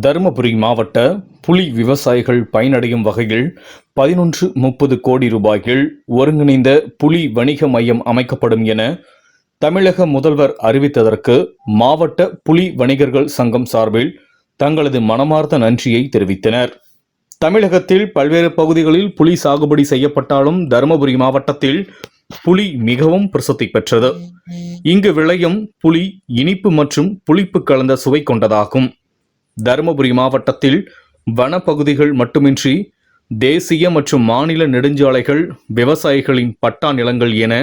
தருமபுரி மாவட்ட புலி விவசாயிகள் பயனடையும் வகையில் பதினொன்று முப்பது கோடி ரூபாயில் ஒருங்கிணைந்த புலி வணிக மையம் அமைக்கப்படும் என தமிழக முதல்வர் அறிவித்ததற்கு மாவட்ட புலி வணிகர்கள் சங்கம் சார்பில் தங்களது மனமார்ந்த நன்றியை தெரிவித்தனர். தமிழகத்தில் பல்வேறு பகுதிகளில் புலி சாகுபடி செய்யப்பட்டாலும் தருமபுரி மாவட்டத்தில் புலி மிகவும் பிரசித்தி பெற்றது. இங்கு விளையும் புலி இனிப்பு மற்றும் புளிப்பு கலந்த சுவை கொண்டதாகும். தருமபுரி மாவட்டத்தில் வனப்பகுதிகள் மட்டுமின்றி தேசிய மற்றும் மாநில நெடுஞ்சாலைகள் விவசாயிகளின் பட்டா நிலங்கள் என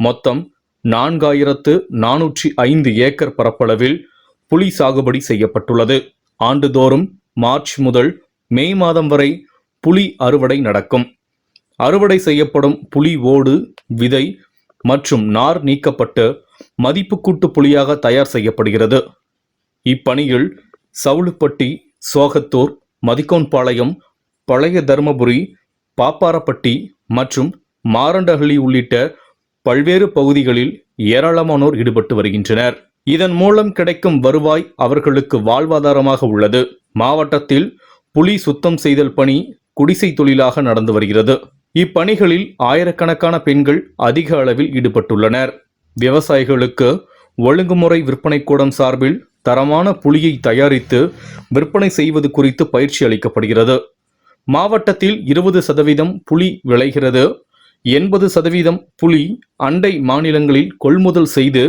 மொத்தம் நான்காயிரத்து நானூற்றி ஐந்து ஏக்கர் பரப்பளவில் புலி சாகுபடி செய்யப்பட்டுள்ளது. ஆண்டுதோறும் மார்ச் முதல் மே மாதம் வரை புலி அறுவடை நடக்கும். அறுவடை செய்யப்படும் புலி ஓடு விதை மற்றும் நார் நீக்கப்பட்டு மதிப்புக்கூட்டு புலியாக தயார் செய்யப்படுகிறது. இப்பணியில் சவுளுப்பட்டி சோகத்தூர் மதிக்கோன்பாளையம் பழைய தருமபுரி பாப்பாரப்பட்டி மற்றும் மாரண்டஹள்ளி உள்ளிட்ட பல்வேறு பகுதிகளில் ஏராளமானோர் ஈடுபட்டு வருகின்றனர். இதன் மூலம் கிடைக்கும் வருவாய் அவர்களுக்கு வாழ்வாதாரமாக உள்ளது. மாவட்டத்தில் புலி சுத்தம் செய்தல் பணி குடிசை தொழிலாக நடந்து வருகிறது. இப்பணிகளில் ஆயிரக்கணக்கான பெண்கள் அதிக அளவில் ஈடுபட்டுள்ளனர். விவசாயிகளுக்கு ஒழுங்குமுறை விற்பனை கூடம் சார்பில் தரமான புலியை தயாரித்து விற்பனை செய்வது குறித்து பயிற்சி அளிக்கப்படுகிறது. மாவட்டத்தில் இருபது சதவீதம் புலி விளைகிறது. எண்பது சதவீதம் புலி அண்டை மாநிலங்களில் கொள்முதல் செய்து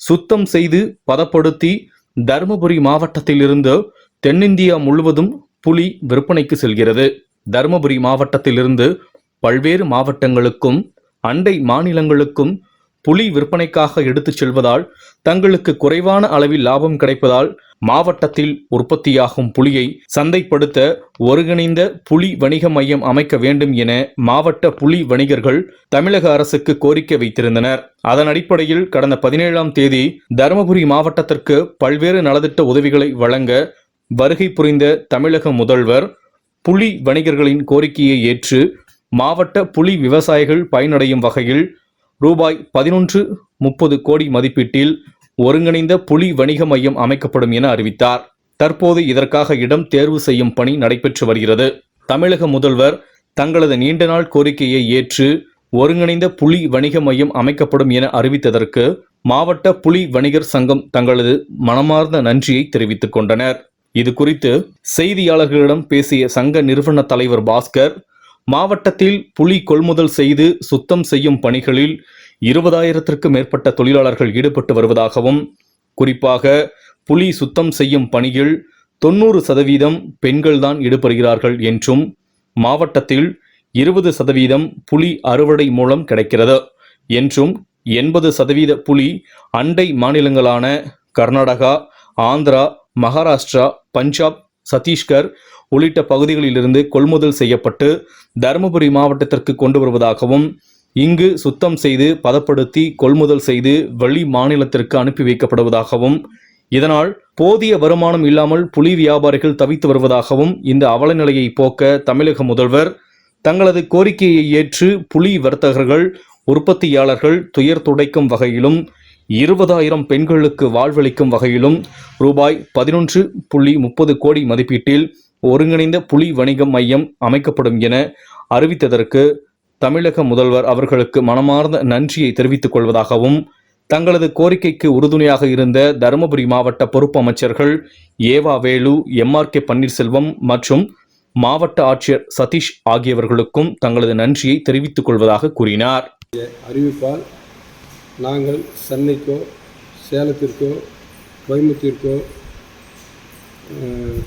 சுத்தம் செய்து பதப்படுத்தி தருமபுரி மாவட்டத்திலிருந்து தென்னிந்தியா முழுவதும் புலி விற்பனைக்கு செல்கிறது. தருமபுரி மாவட்டத்திலிருந்து பல்வேறு மாவட்டங்களுக்கும் அண்டை மாநிலங்களுக்கும் புலி விற்பனைக்காக எடுத்துச் செல்வதால் தங்களுக்கு குறைவான அளவில் லாபம் கிடைப்பதால் மாவட்டத்தில் உற்பத்தியாகும் புலியை சந்தைப்படுத்த ஒருங்கிணைந்த புலி வணிக மையம் அமைக்க வேண்டும் என மாவட்ட புலி வணிகர்கள் தமிழக அரசுக்கு கோரிக்கை வைத்திருந்தனர். அதன் அடிப்படையில் கடந்த பதினேழாம் தேதி தருமபுரி மாவட்டத்திற்கு பல்வேறு நலத்திட்ட உதவிகளை வழங்க வருகை புரிந்த தமிழக முதல்வர் புலி வணிகர்களின் கோரிக்கையை ஏற்று மாவட்ட புலி விவசாயிகள் பயனடையும் வகையில் ரூபாய் பதினொன்று முப்பது கோடி மதிப்பீட்டில் ஒருங்கிணைந்த புலி வணிக மையம் அமைக்கப்படும் என அறிவித்தார். தற்போது இதற்காக இடம் தேர்வு செய்யும் பணி நடைபெற்று வருகிறது. தமிழக முதல்வர் தங்களது நீண்ட நாள் கோரிக்கையை ஏற்று ஒருங்கிணைந்த புலி வணிக மையம் அமைக்கப்படும் என அறிவித்ததற்கு மாவட்ட புலி வணிகர் சங்கம் தங்களது மனமார்ந்த நன்றியை தெரிவித்துக் கொண்டனர். இது குறித்து செய்தியாளர்களிடம் பேசிய சங்க நிறுவன தலைவர் பாஸ்கர் மாவட்டத்தில் புலி கொள்முதல் செய்து சுத்தம் செய்யும் பணிகளில் இருபதாயிரத்திற்கும் மேற்பட்ட தொழிலாளர்கள் ஈடுபட்டு வருவதாகவும் குறிப்பாக புலி சுத்தம் செய்யும் பணியில் தொண்ணூறு சதவீதம் பெண்கள்தான் ஈடுபடுகிறார்கள் என்றும் மாவட்டத்தில் இருபது சதவீதம் புலி அறுவடை மூலம் கிடைக்கிறது என்றும் எண்பது சதவீத புலி அண்டை மாநிலங்களான கர்நாடகா ஆந்திரா மகாராஷ்டிரா பஞ்சாப் சத்தீஸ்கர் உள்ளிட்ட பகுதிகளிலிருந்து கொள்முதல் செய்யப்பட்டு தருமபுரி மாவட்டத்திற்கு கொண்டு வருவதாகவும் இங்கு சுத்தம் செய்து பதப்படுத்தி கொள்முதல் செய்து வெளி மாநிலத்திற்கு அனுப்பி வைக்கப்படுவதாகவும் இதனால் போதிய வருமானம் இல்லாமல் புலி வியாபாரிகள் தவித்து வருவதாகவும் இந்த அவல நிலையை போக்க தமிழக முதல்வர் தங்களது கோரிக்கையை ஏற்று புலி வர்த்தகர்கள் உற்பத்தியாளர்கள் துயர் துடைக்கும் வகையிலும் இருபதாயிரம் பெண்களுக்கு வாழ்வளிக்கும் வகையிலும் ரூபாய் பதினொன்று புள்ளி முப்பது கோடி மதிப்பீட்டில் ஒருங்கிணைந்த புலி வணிக மையம் அமைக்கப்படும் என அறிவித்ததற்கு தமிழக முதல்வர் அவர்களுக்கு மனமார்ந்த நன்றியை தெரிவித்துக் கொள்வதாகவும் தங்களது கோரிக்கைக்கு உறுதுணையாக இருந்த தருமபுரி மாவட்ட பொறுப்பு அமைச்சர்கள் E V Velu MR K Panneerselvam மற்றும் மாவட்ட ஆட்சியர் சதீஷ் ஆகியவர்களுக்கும் தங்களது நன்றியை தெரிவித்துக் கொள்வதாக கூறினார். அறிவிப்பால் நாங்கள் சென்னைக்கோ சேலத்திற்கோ கோயம்புத்தூருக்கோ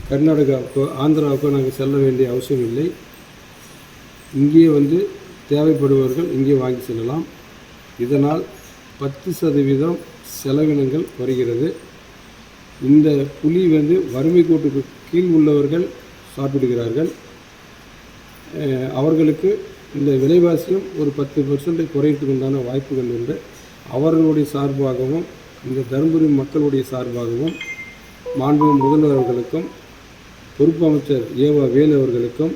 கர்நாடகாவுக்கோ ஆந்திராவுக்கோ நாங்கள் செல்ல வேண்டிய அவசியம் இல்லை. இங்கேயே வந்து தேவைப்படுபவர்கள் இங்கே வாங்கி செல்லலாம். இதனால் பத்து சதவீதம் செலவினங்கள் குறைகிறது இந்த புலி வந்து வறுமை கோட்டுக்கு கீழ் உள்ளவர்கள் சாப்பிடுகிறார்கள். அவர்களுக்கு இந்த விலைவாசியும் ஒரு பத்து பர்சன்ட் குறையத்துக்குண்டான வாய்ப்புகள் உண்டு. அவர்களுடைய சார்பாகவும் இந்த தருமபுரி மக்களுடைய சார்பாகவும் மாண்பு முதல்வர் அவர்களுக்கும் பொறுப்பு அமைச்சர் ஏவா வேலு அவர்களுக்கும்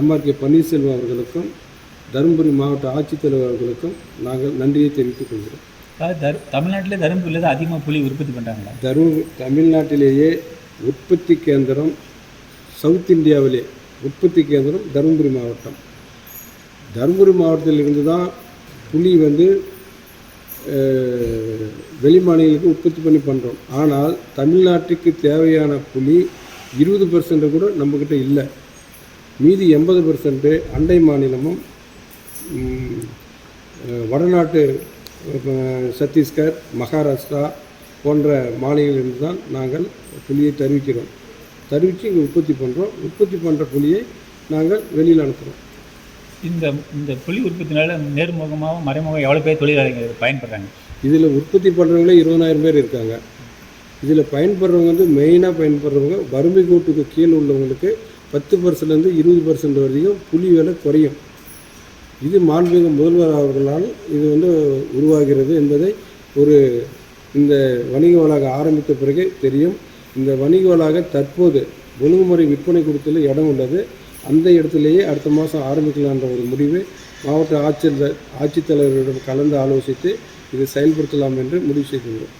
எம்ஆர் கே பன்னீர்செல்வம் அவர்களுக்கும் தருமபுரி மாவட்ட ஆட்சித்தலைவர் அவர்களுக்கும் நாங்கள் நன்றியை தெரிவித்துக் கொள்கிறோம். தரு தமிழ்நாட்டிலே தருமபுரியில் தான் அதிகமாக புலி உற்பத்தி பண்ணுறாங்களா தருமபுரி தமிழ்நாட்டிலேயே உற்பத்தி கேந்திரம் சவுத் இந்தியாவிலே உற்பத்தி கேந்திரம் தருமபுரி மாவட்டம். தருமபுரி மாவட்டத்தில் இருந்து தான் புளி வந்து வெளி மாநிலங்களுக்கு உற்பத்தி பண்ணி பண்ணுறோம் ஆனால் தமிழ்நாட்டுக்கு தேவையான புளி இருபது பர்சன்ட் கூட நம்மக்கிட்ட இல்லை. மீதி எண்பது பர்சன்ட்டு அண்டை மாநிலமும் வடநாட்டு சத்தீஸ்கர் மகாராஷ்டிரா போன்ற மாநிலங்களிலிருந்து தான் நாங்கள் புளியை தருவிக்கிறோம். தருவித்து இங்கே உற்பத்தி பண்ணுறோம் உற்பத்தி பண்ணுற புளியை நாங்கள் வெளியில் அனுப்புகிறோம் இந்த இந்த புலி உற்பத்தினால நேர்முகமாகவும் மறைமுகம் எவ்வளோ பேர் தொழிலாளிகள் பயன்படுறாங்க? இதில் உற்பத்தி பண்ணுறவங்களே இருபதாயிரம் பேர் இருக்காங்க. இதில் பயன்படுறவங்க வந்து மெயினாக பயன்படுறவங்க வறுமை கோட்டுக்கு கீழே உள்ளவங்களுக்கு பத்து பர்சன்ட்லேருந்து இருபது பர்சன்ட் வரைக்கும் புலி விலை குறையும். இது மாண்புமிகு முதல்வர் அவர்களால் இது வந்து உருவாகிறது என்பதை ஒரு இந்த வணிக வளாக ஆரம்பித்த பிறகு தெரியும். இந்த வணிக வளாக தற்போது ஒழுங்குமுறை விற்பனை கொடுத்தல இடம் உள்ளது. அந்த இடத்துலையே அடுத்த மாதம் ஆரம்பிக்கலான்ற ஒரு முடிவு மாவட்ட ஆட்சியர் ஆட்சித்தலைவரிடம் கலந்து ஆலோசித்து இதை செயல்படுத்தலாம் என்று முடிவு செய்துள்ளோம்.